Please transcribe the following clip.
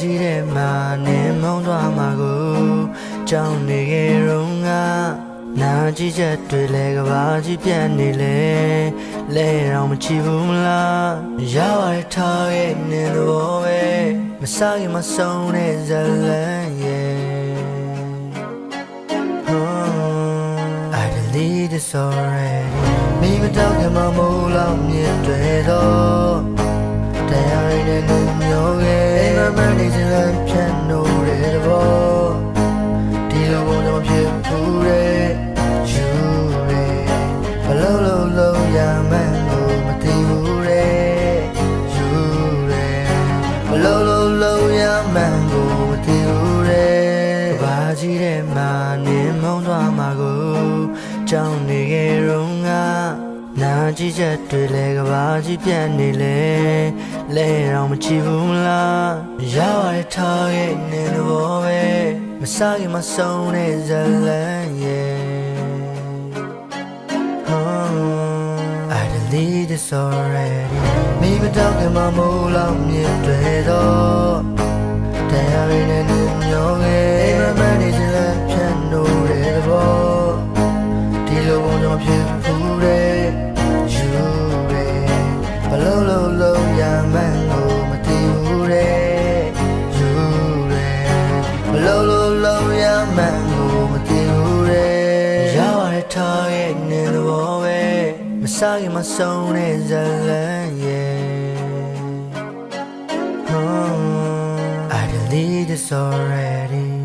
ကြီးတဲ့မှာနေမောင်းသွားမှာကိုကြောင်းနေခဲ့ရုံကနာကြည့်ချက်တွေလဲကဘာကြီးပြတ်နေလဲလဲတော့မချီဘူးမလားရပါတယ်ထားရဲ့နင်တော့ပဲမစားရင်မဆုံးတဲ့ဇလန်ရဲ့ I believe it's already မိမတော့ကမမိုးလောက်မြင်တွေ့တော့ မ်မမနေစမ်းဖြတ်လို့တဲ့ဘောဒီလိုဘုံတော့ဖြစ်ဘူးတဲ့ယူရဲဘလို့လို့လို့ရမှန်းကိုမသိဘူးတဲ့ယူရဲဘလို့လို့လို့ရမှန်းကိုမသိဘူးတဲ့ဘာကြီးတဲ့မာနေမုံသွားမှာကိုကြောင်းနေခဲ့တော့ငါနာ ကြည့်ချက်တွေလဲကဘာကြီးပြတ်နေလဲလဲတော့မချီဘူးမလားရပါတယ်ထားရဲ့နေတော့ပဲမစားရင်မဆုံးတဲ့ဇလန်ရဲ့ Oh, I delete this already မိမတော့ကမမိုးလောက်မြင်တွေ့တော့တ မှန်းကိုမသိဘူးတဲ့ရပါတယ်ထားရဲ့နေတော့ပဲမစားရင်မဆုံးတဲ့ဇလန်ရဲ့ Oh, I delete this already